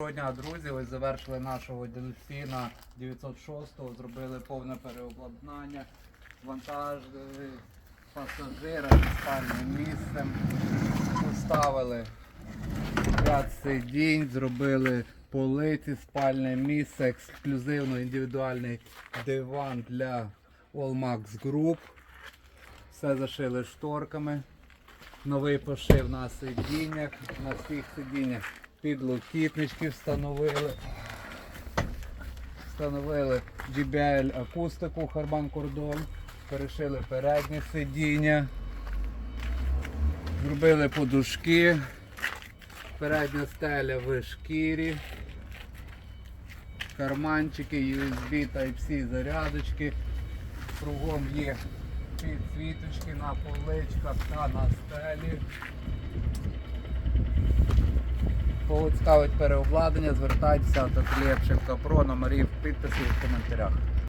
Доброго дня, друзі. Ось завершили нашого дельфіна 906-го, зробили повне переобладнання, вантажили пасажира зі спальним місцем, поставили ряд сидінь, зробили полиці, спальне місце, ексклюзивно індивідуальний диван для Allmax Group. Все зашили шторками. Новий пошив на сидіннях, на всіх сидіннях підлокітнички встановили. Встановили JBL акустику Харман Кордон, перешили переднє сидіння, зробили подушки, передня стеля в шкірі, карманчики, USB Type-C зарядочки, кругом є підсвіточки на поличках та на стелі. Кого цікавить переобладнання, звертайтеся до Ательє Пшивка Про, номерів підписів в коментарях.